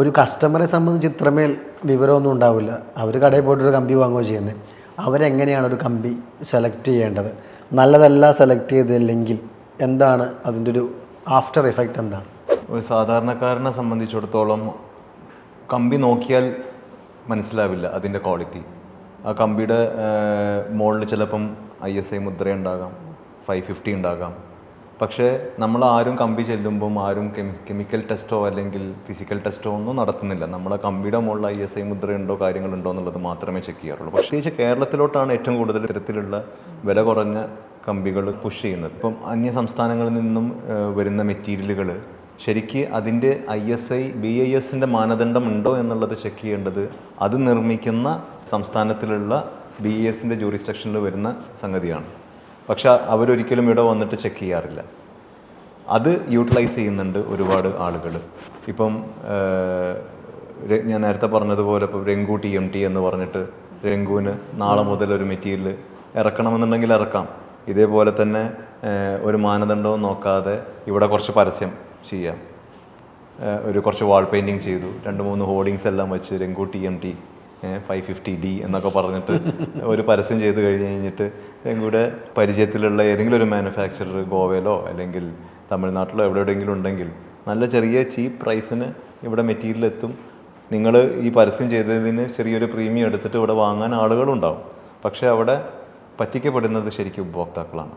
ഒരു കസ്റ്റമറെ സംബന്ധിച്ച് ഇത്രമേൽ വിവരമൊന്നും ഉണ്ടാവില്ല. അവർ കടയിൽ പോയിട്ടൊരു കമ്പി വാങ്ങുകയോ ചെയ്യുന്നത് അവരെങ്ങനെയാണ് ഒരു കമ്പി സെലക്ട് ചെയ്യേണ്ടത്? നല്ലതല്ല സെലക്ട് ചെയ്തില്ലെങ്കിൽ എന്താണ് അതിന്റെ ഒരു ആഫ്റ്റർ ഇഫക്റ്റ് എന്താണ്? ഒരു സാധാരണക്കാരനെ സംബന്ധിച്ചിടത്തോളം കമ്പി നോക്കിയാൽ മനസ്സിലാവില്ല അതിന്റെ ക്വാളിറ്റി ആ കമ്പിയുടെ മുകളിൽ ചിലപ്പം ഐ എസ് ഐ മുദ്ര ഉണ്ടാകാം ഫൈവ് ഫിഫ്റ്റി ഉണ്ടാകാം. പക്ഷേ നമ്മൾ ആരും കമ്പി ചെല്ലുമ്പം ആരും കെമി കെമിക്കൽ ടെസ്റ്റോ അല്ലെങ്കിൽ ഫിസിക്കൽ ടെസ്റ്റോ ഒന്നും നടത്തുന്നില്ല. നമ്മളെ കമ്പിയുടെ മുകളിൽ ഐ എസ് ഐ മുദ്രയുണ്ടോ കാര്യങ്ങളുണ്ടോ എന്നുള്ളത് മാത്രമേ ചെക്ക് ചെയ്യാറുള്ളൂ. പ്രത്യേകിച്ച് കേരളത്തിലോട്ടാണ് ഏറ്റവും കൂടുതൽ തരത്തിലുള്ള വില കുറഞ്ഞ കമ്പികൾ പുഷ് ചെയ്യുന്നത്. ഇപ്പം അന്യ സംസ്ഥാനങ്ങളിൽ നിന്നും വരുന്ന മെറ്റീരിയലുകൾ ശരിക്ക് അതിന്റെ ഐ എസ് ഐ ബി ഐ എസിന്റെ മാനദണ്ഡം ഉണ്ടോ എന്നുള്ളത് ചെക്ക് ചെയ്യേണ്ടത് അത് നിർമ്മിക്കുന്ന സംസ്ഥാനത്തിലുള്ള ബി എസിന്റെ ജൂറിസ്ട്രക്ഷനിൽ വരുന്ന സംഗതിയാണ്. പക്ഷെ അവരൊരിക്കലും ഇവിടെ വന്നിട്ട് ചെക്ക് ചെയ്യാറില്ല. അത് യൂട്ടിലൈസ് ചെയ്യുന്നുണ്ട് ഒരുപാട് ആളുകൾ ഇപ്പം ഞാൻ നേരത്തെ പറഞ്ഞതുപോലെ ഇപ്പോൾ രംഗു ടി എം ടി എന്ന് പറഞ്ഞിട്ട് രംഗുവിന് നാളെ മുതൽ ഒരു മെറ്റീരിയൽ ഇറക്കണമെന്നുണ്ടെങ്കിൽ ഇറക്കാം. ഇതേപോലെ തന്നെ ഒരു മാനദണ്ഡവും നോക്കാതെ ഇവിടെ കുറച്ച് പരസ്യം ചെയ്യാം. ഒരു കുറച്ച് വാൾ പെയിന്റിങ് ചെയ്തു. രണ്ട് മൂന്ന് ഹോർഡിങ്സ് എല്ലാം വെച്ച് രംഗു T M T five fifty D എന്നൊക്കെ പറഞ്ഞിട്ട് ഒരു പരസ്യം ചെയ്ത് കഴിഞ്ഞ് കഴിഞ്ഞിട്ട് കൂടെ പരിചയത്തിലുള്ള ഏതെങ്കിലും ഒരു മാനുഫാക്ചറർ ഗോവയിലോ അല്ലെങ്കിൽ തമിഴ്നാട്ടിലോ എവിടെ എവിടെയെങ്കിലും ഉണ്ടെങ്കിൽ നല്ല ചെറിയ ചീപ്പ് പ്രൈസിന് ഇവിടെ മെറ്റീരിയൽ എത്തും. നിങ്ങൾ ഈ പരസ്യം ചെയ്തതിന് ചെറിയൊരു പ്രീമിയം എടുത്തിട്ട് ഇവിടെ വാങ്ങാൻ ആളുകളുണ്ടാവും. പക്ഷേ അവിടെ പറ്റിക്കപ്പെടുന്നത് ശരിക്കും ഉപഭോക്താക്കളാണ്.